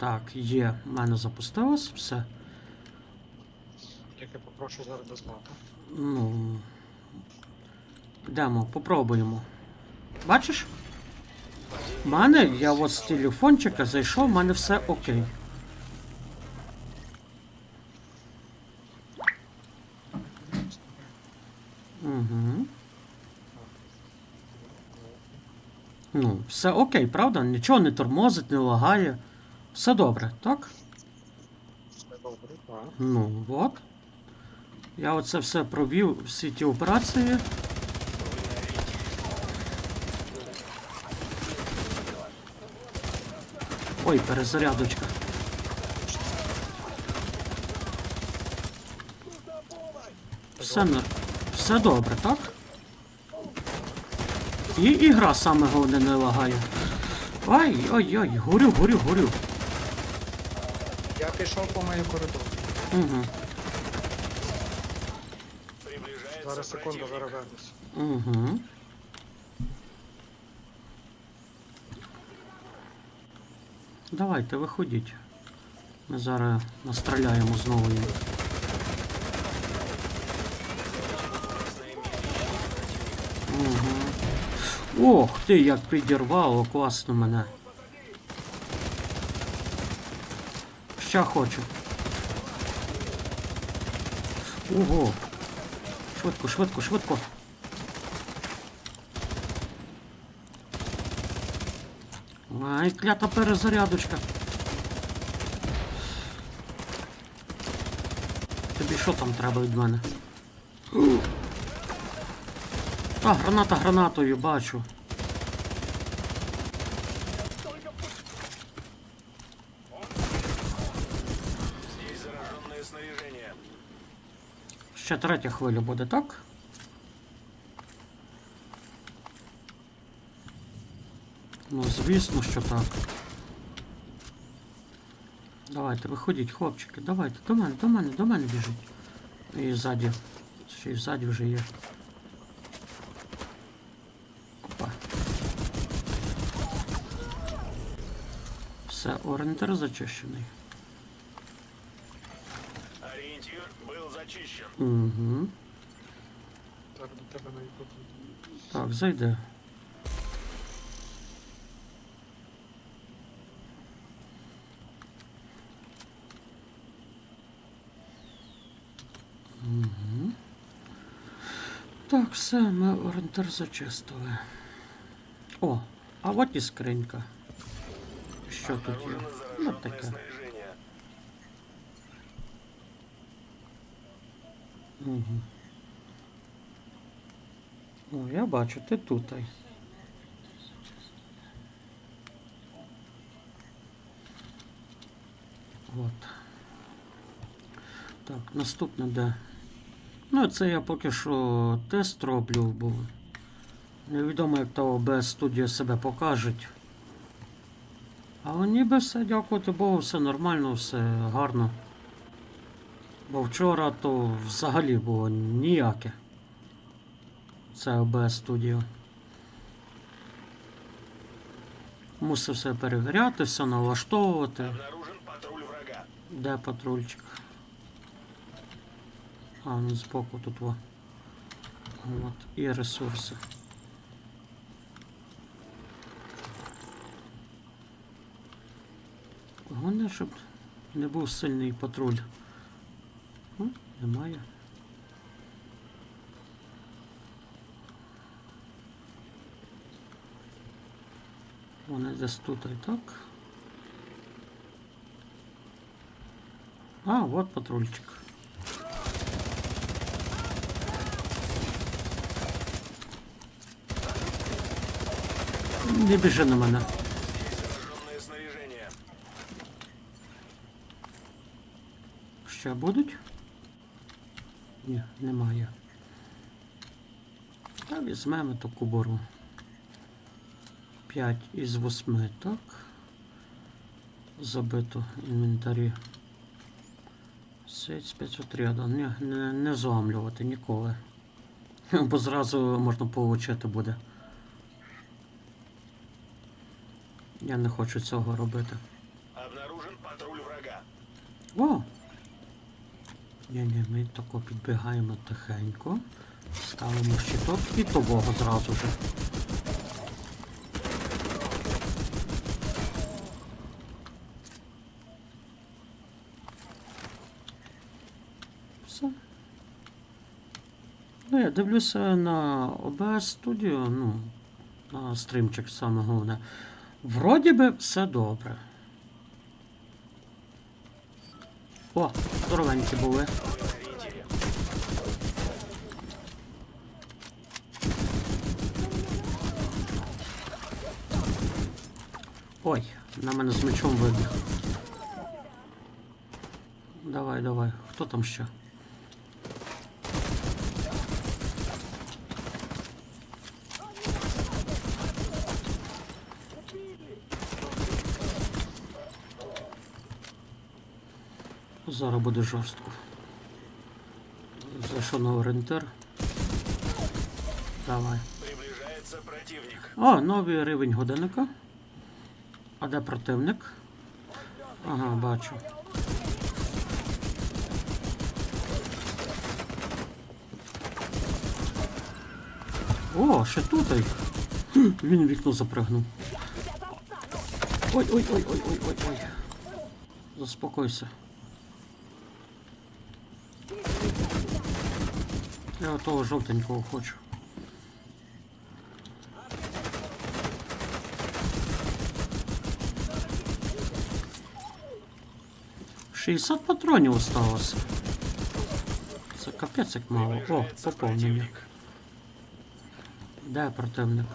Так, є. В мене запустилось, все. Тільки попрошу зараз дознати. Ну. Йдемо, попробуємо. Бачиш? В мене, я от з телефончика зайшов, в мене все окей. Угу. Ну, все окей, правда? Нічого не тормозить, не лагає. Все добре, так? Все добре, так. Ну, от. Я оце все провів, всі ті операції. Ой, перезарядочка. Все, все добре, так? І ігра саме головне не лагає. Ай, ой, ой, горю, горю, горю. Я пішов по моєму коридору. Угу, Зараз секунду зараз вернусь. угу. Давайте, виходіть. Ми зараз настріляємо знову їм. Угу. Ох ти, як підірвало, класно мене. Ще хочу. Ого. Швидко, швидко, швидко. Ай, клята перезарядочка. Тобі що там треба від мене? А, граната гранатою, бачу. Здесь зараженное снаряжение. Ще третя хвиля буде, так? Ну, звісно, що так. Давайте, виходіть, хлопчики, давайте, до мене, до мене, до мене біжіть. І ззаді. Ще й ззаді вже є. Опа. Все, орієнтир зачищений. Угу. Так, до тебе на ютуб. Так, зайде. Мгм. Так, все, ми орієнтир зачистили. О, а от і скринька. Що тут є? Ну таке. снаряжение. Угу. О, я бачу, ти тут. От. Так, наступне де. Ну, це я поки що тест роблю, бо невідомо, як та ОБС студія себе покажуть. Але ніби все, дякувати Богу, все нормально, все гарно. Бо вчора то взагалі було ніяке. Це OBS Studio. Мусив все перевіряти, все налаштовувати. Патруль врага. Де патрульчик? А, ну збоку тут во. От, і ресурси. Головне, щоб не був сильний патруль. О, немає. Вони десь тут і так. А, вот патрульчик. Не біжи на мене. Зараженное снаряжение. Ще будуть? Ні, немає. Та візьмемо таку бору. 5 із 8, так? Забито інвентарі. Сеть 503. Не, не, не зламлювати ніколи. Бо зразу можна получити буде. Я не хочу цього робити. Обнаружен патруль врага. О! Ні-ні, ми тако підбігаємо тихенько. Ставимо щиток і того зразу же. Все. Ну, я дивлюся на OBS Studio, ну, на стрімчик саме головне. Вроді би все добре. О, здоровенькі були. Ой, на мене з мечом вибіг. Давай, давай. Хто там ще? Зараз буде жорстко. Зайшов на орієнтир. Давай. Противник. О, новий рівень годинника. А де противник? Ага, бачу. О, ще тут. Він вікно запригнув. Ой, ой, ой, ой, ой, ой, ой. Заспокойся. Я того жовтенького хочу. Шістдесят патронів осталося. Це капець як мало. О, поповнення. Де противник?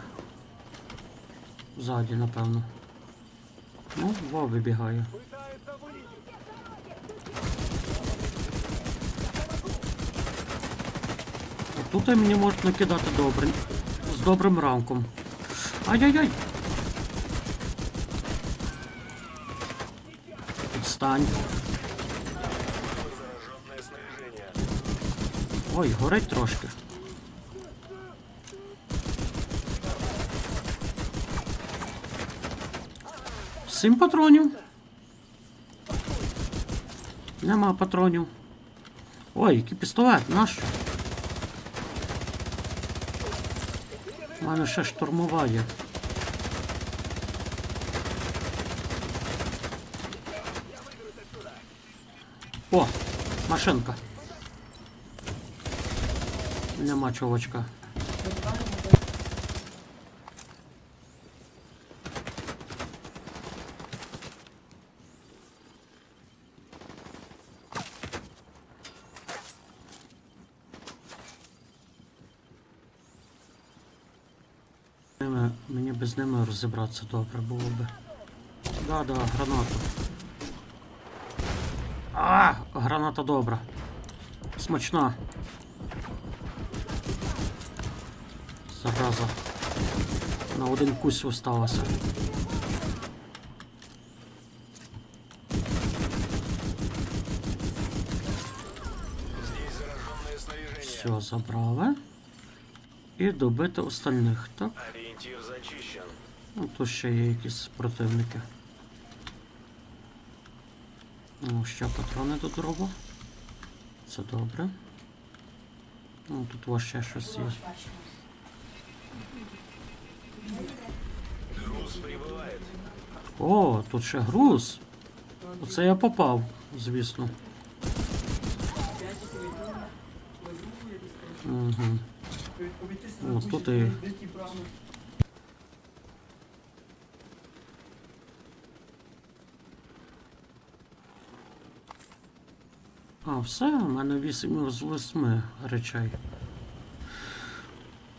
Ззаді, напевно. Ну, во вибігає. Тут мені можуть накидати добре. З добрим ранком. Ай-яй-яй! Снаряжение. Ой, горить трошки. Сім патронів. Нема патронів. Ой, який пістолет, наш. У мене ще штурмова є. О, машинка. Нема чувачка. Ними- Мені без ними розібратися добре було би. Да, да, гранату. А, граната добра. Смачна. Зараза. На один кусь осталося. Все, забрали. І добити остальних, так? Тут ще є якісь противники. Ну, ще патрони до дрова. Це добре. Ну, тут ще щось є. О, тут ще груз. Оце я попав, звісно. Угу. О, тут і. А, все, у мене 8 з 8 речей.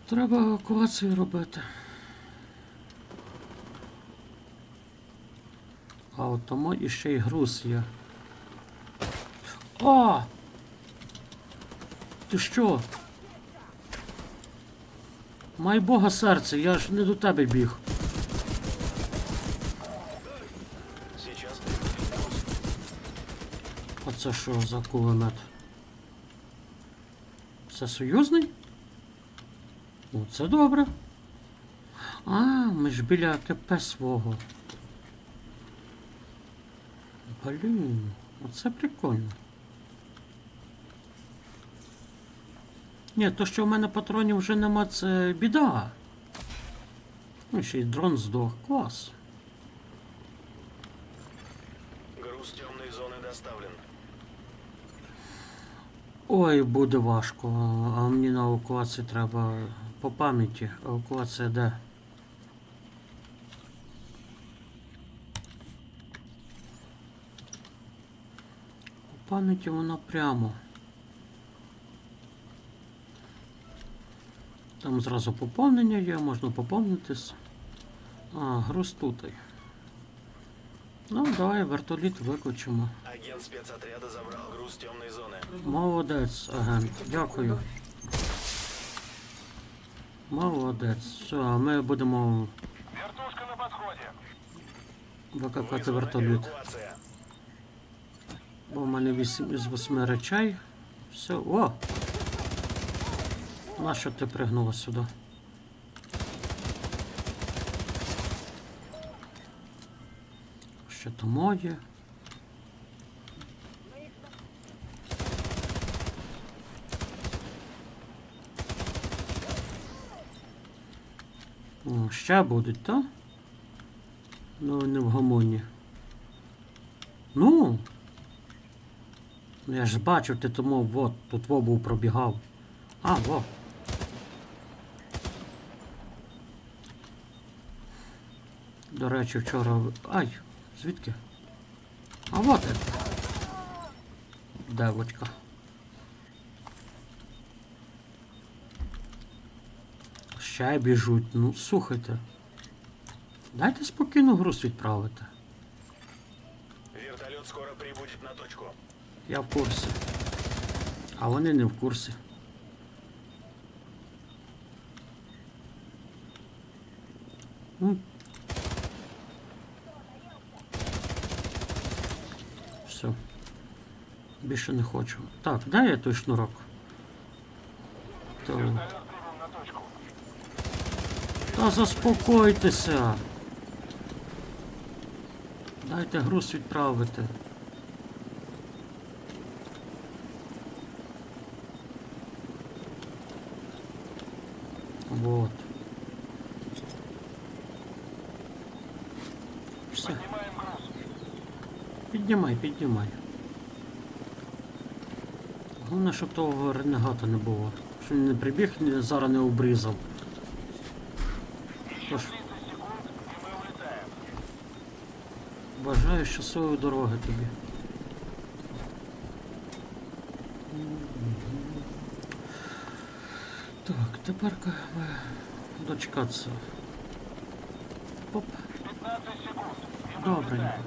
Треба евакуацію робити. А от тому іще й груз є. О! Ти що? Май Бога серце, я ж не до тебе біг. Сейчас А це що за кулемет? Це союзний? О, це добре. А, ми ж біля КП свого. Блін, оце прикольно. Ні, то, що в мене патронів вже нема, це біда. Ну, ще й дрон здох. Клас. Груз темной зоны доставлен. Ой, буде важко. А мені на евакуацію треба по пам'яті. Евакуація де? По пам'яті вона прямо. Там зразу поповнення є, можна поповнитись. А, груз тут. Ну, давай вертоліт викличемо. Агент спецотряда забрал груз темной зоны. Молодець, агент. Дякую. Молодець. Все, а ми будемо Вертушка на подходе. викликати вертоліт. Эвакуация. Бо в мене 8 із 8 речей. Все, о! Нащо ти пригнула сюди? Що то моє? О, ще будуть, так? Ну, не в гамоні. Ну. Ну я ж бачив, ти тому вот, тут во був пробігав. А, во. До речі, вчора. Ай, звідки? А вот это. Девочка. Ще біжуть. Ну, слухайте. Дайте спокійно груз відправити. Вертолет скоро прибудет на точку. Я в курсі. А вони не в курсі. Ну. Все. Більше не хочу. Так, дай я той шнурок. То... Та заспокойтеся. Дайте груз відправити. Вот. Все. Піднімай, піднімай. Головне, щоб того ренегата не було. Щоб він не прибіг, зараз не обрізав. Щасливої дороги тобі. Так, тепер ми дочекатися. Оп. Добренько.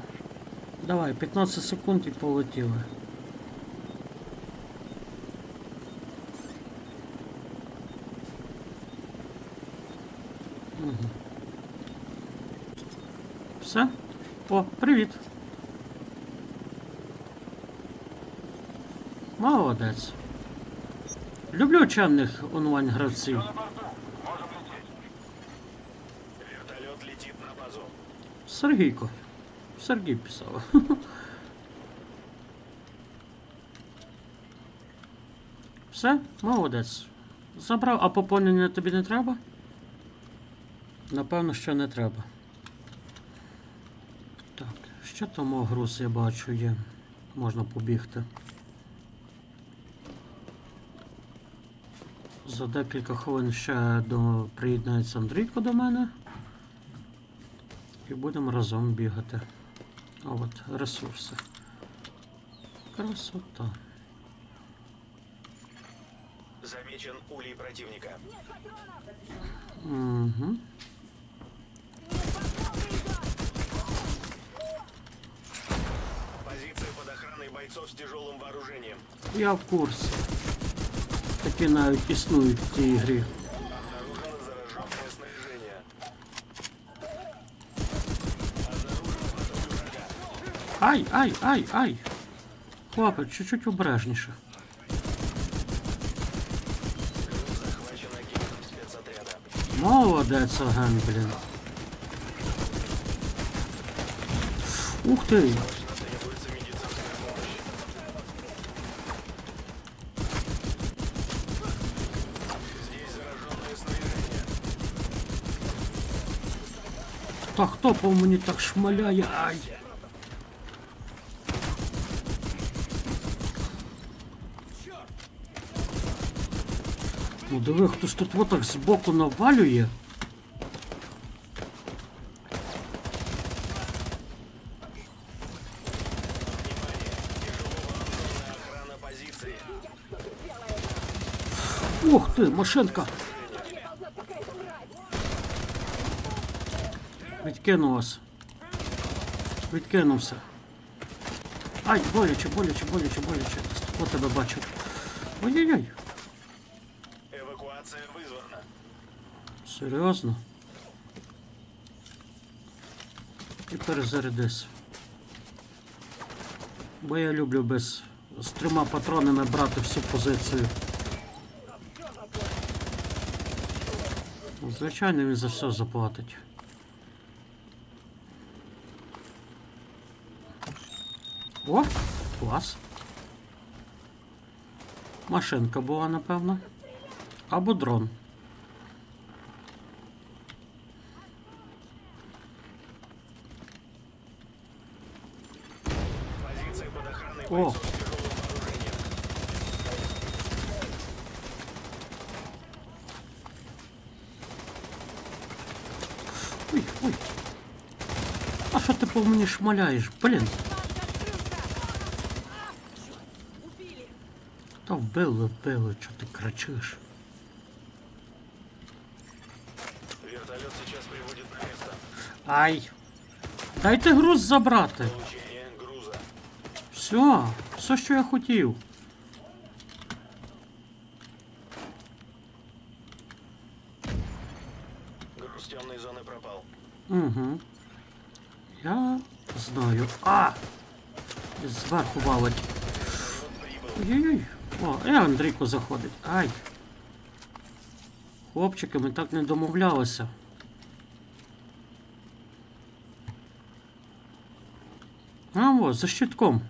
Давай, 15 секунд і полетіли. Все? О, привіт. Молодець. Люблю чемних онлайн гравців. Вертолет летит на базу. Сергійко. Сергій писав. Все, молодець. Забрав, а поповнення тобі не треба? Напевно, що не треба. Так, що там груз я бачу є. Можна побігти. За декілька хвилин ще до... приєднається Андрійко до мене. І будемо разом бігати. А от ресурси. Красота. Замечен улей противника. Угу. Позиция под охраной бойцов с тяжелым вооружением. Я в курсі. Такі навіть існують в цій грі. Обнаружено зараженное снаряжение. Обнаружен патруль врага. Ай, ай, ай, ай! Хлопець, чуть-чуть обережніше. Захвачен агентом спецотряда. Молодець, агент, блін. Ух ти! Та хто по мені так шмаляє? Ай! Ну диви, хтось тут отак збоку навалює. Ух ти, машинка! Відкинув. Відкинувся. Ай, боляче, боляче, боляче, боляче. Хто тебе бачив? Ой-ой-ой. Эвакуация вызвана. Серйозно? І перезарядись. Бо я люблю без з трьома патронами брати всю позицію. Звичайно, він за все заплатить. О, клас. Машинка була, напевно. Або дрон. Позиция под охраной О, бойцов с тяжелым вооружением. ой, ой. А що ти по мені шмаляєш? Блін. Вбили, вбили, що ти кричиш? Вертолет сейчас прибудет на место. Ай. Дайте груз забрати. Получение груза. Все, все, що я хотів. Груз темной зоны пропал. Угу. Я знаю. А! Зверху валить. Ой-ой-ой. О, і Андрійко заходить. Ай. Хлопчики, ми так не домовлялися. А, о, за щитком.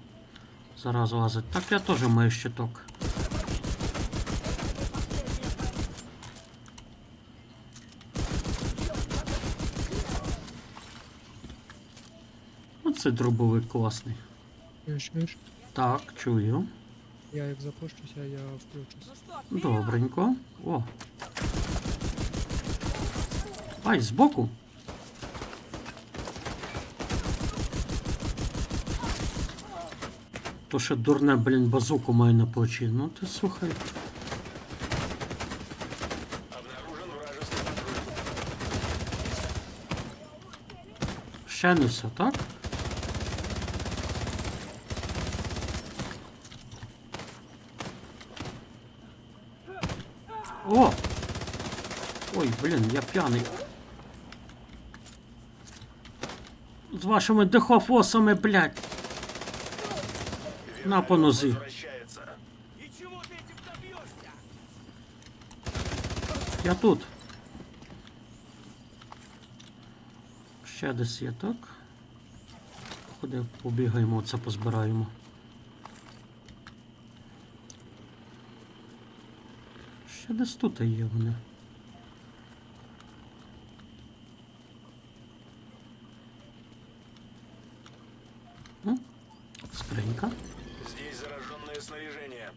Зараз лазить. Так я теж маю щиток. Оце дробовик класний. Так, чую. Я як запущуся, я включусь. Добренько. О. Ай, збоку. То ще дурне, блін, базуку має на плечі. Ну ти слухай. Ще не все, так? О! Ой, блін, я п'яний. З вашими дихофосами, блядь. На по нозі. Я тут. Ще десь є, так? Ходи, побігаємо, це позбираємо. Ще десь тут є вони. М? Скринька. Здесь зараженное снаряжение.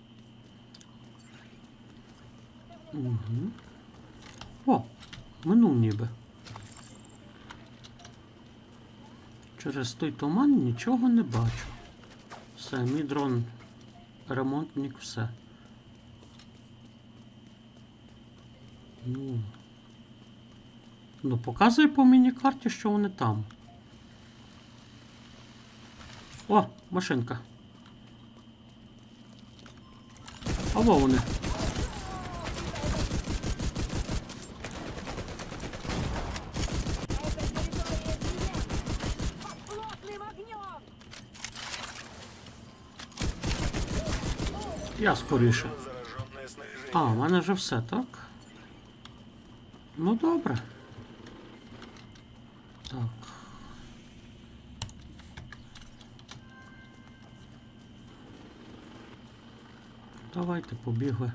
Угу. О, минув ніби. Через той туман нічого не бачу. Все, мій дрон ремонтник, все. Ну. Ну, показує по міні-карті, що вони там. О, машинка. А во вони. Я скоріше. А, у мене вже все, так? Ну добре. Так. Давайте побігли.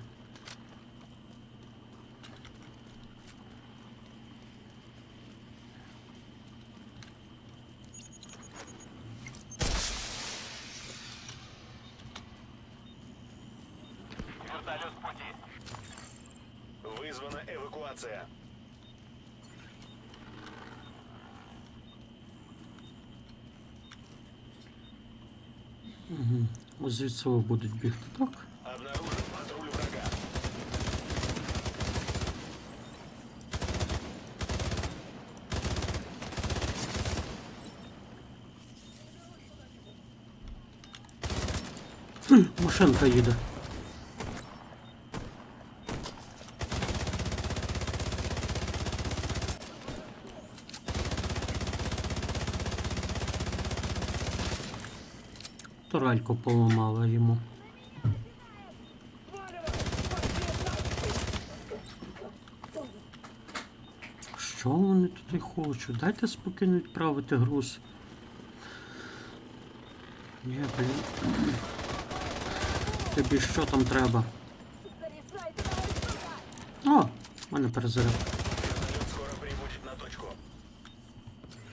Звідси будуть бігти, так? Обнаружен патруль врага. Хм, Машинка їде. Турельку поламала йому. Що вони тут хочуть? Дайте спокійно відправити груз. Ні, блін. Тобі що там треба? О, в мене перезаряд.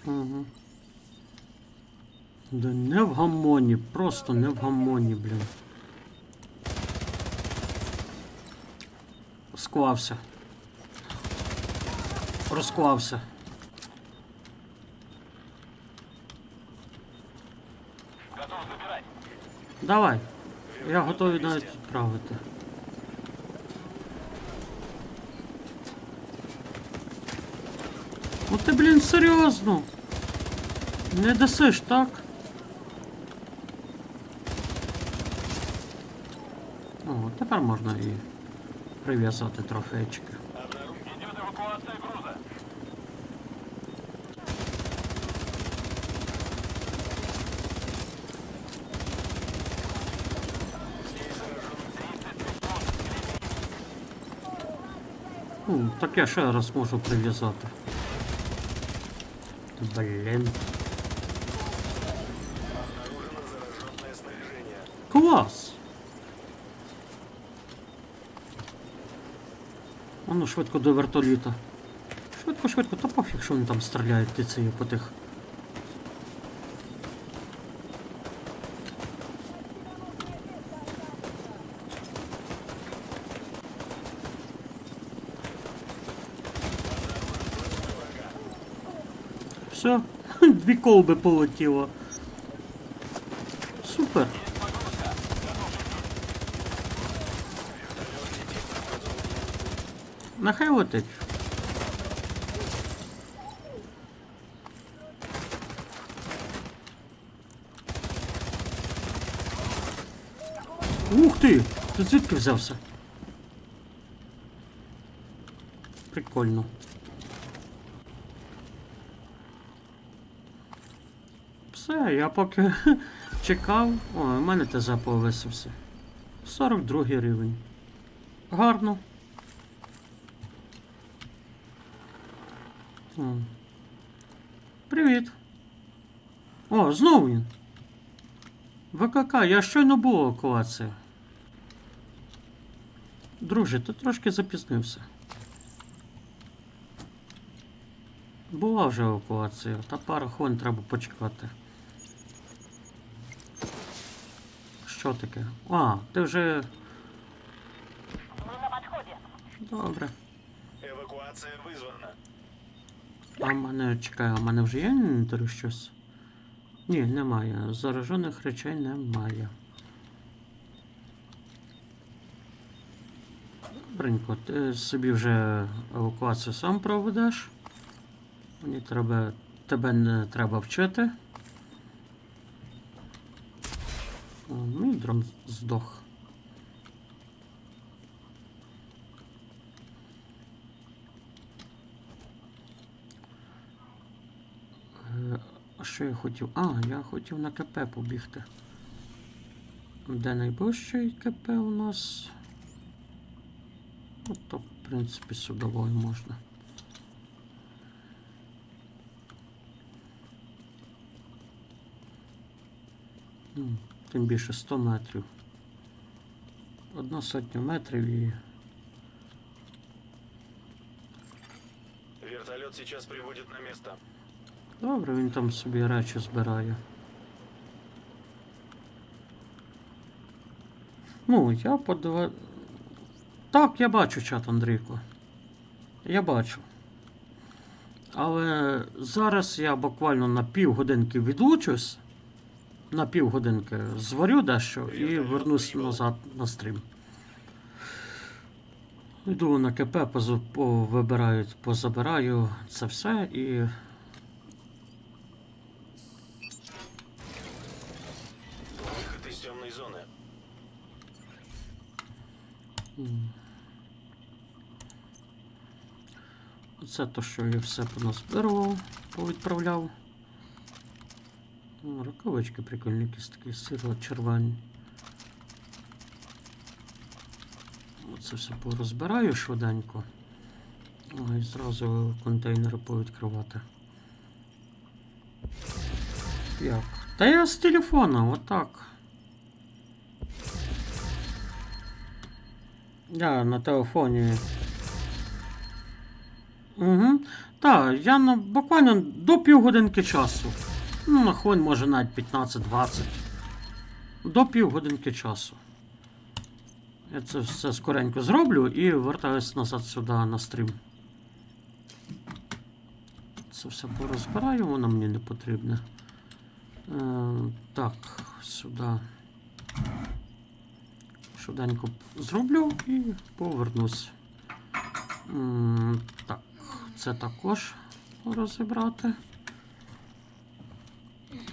Угу. Да не в гамоні, просто не в гамоні, блін. Склався. Розклався. Готов забирать. Давай. Я готовий навіть відправити. Ну ти, блін, серйозно. Не дасиш, так? Тепер можна і прив'язати трофейчики. Ну, так я ще раз можу прив'язати. Блін. А ну швидко до вертоліта. Швидко, швидко, та пофіг, що вони там стріляють птицею по тих. Все, дві колби полетіло. Супер. Нехай летить. Ух ти! Ти звідки взявся? Прикольно. Все, я поки чекав. О, у мене ТЗ повисився. 42 рівень. Гарно. Привіт. О, знову він. ВКК, я щойно був евакуація. Друже, ти трошки запізнився. Була вже евакуація, та пару хвилин треба почекати. Що таке? А, ти вже. Мы на подходе! Добре. Эвакуация вызвана. А в мене чекай, а в мене вже є інвентарі щось? Ні, немає. Заражених речей немає. Добренько, ти собі вже евакуацію сам проведеш. Мені треба. Тебе не треба вчити. Мій дрон здох. Е, А що я хотів? А, я хотів на КП побігти. Де найближчий КП у нас? Ну, то, в принципі, судовою можна. Тим більше 100 метрів. Одна сотня метрів і. Вертолет сейчас прибудет на место. Добре, він там собі речі збирає. Ну, я подива... Так, я бачу чат Андрійко. Я бачу. Але зараз я буквально на півгодинки відлучусь. На півгодинки зварю дещо і вернусь назад на стрім. Йду на КП, повибираю, позабираю це все і. Выход из темной зоны. Це то, що я все поназбирував, повідправляв. Рукавички прикольні, якісь такі сиро червоні. Оце все порозбираю швиденько. І зразу контейнери повідкривати. Як? Та я з телефона, отак. Я на телефоні. Угу. Так, я на буквально до півгодинки часу. Ну, на хвилин, може навіть 15-20. До півгодинки часу. Я це все скоренько зроблю і вертаюсь назад сюди на стрім. Це все порозбираю, воно мені не потрібне. Е, так, сюди. Швиденько зроблю і повернусь. М, Так, це також розібрати.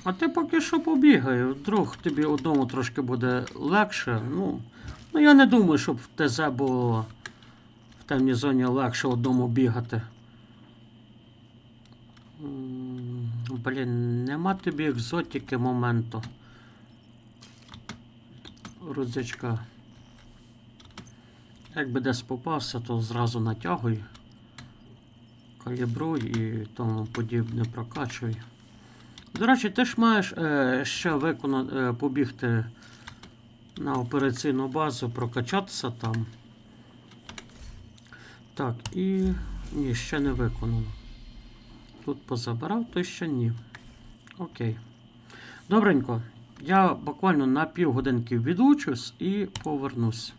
А ти поки що побігай, вдруг тобі одному трошки буде легше. Ну, ну я не думаю, щоб в ТЗ було в темній зоні легше одному бігати. Блін, нема тобі екзотики моменту. Рудзячка. Якби десь попався, то зразу натягуй, калібруй і тому подібне прокачуй. До речі, ти ж маєш е, ще виконати, е, побігти на операційну базу, прокачатися там. Так, і. Ні, ще не виконано. Тут позабирав, то ще ні. Окей. Добренько. Я буквально на півгодинки відлучусь і повернусь.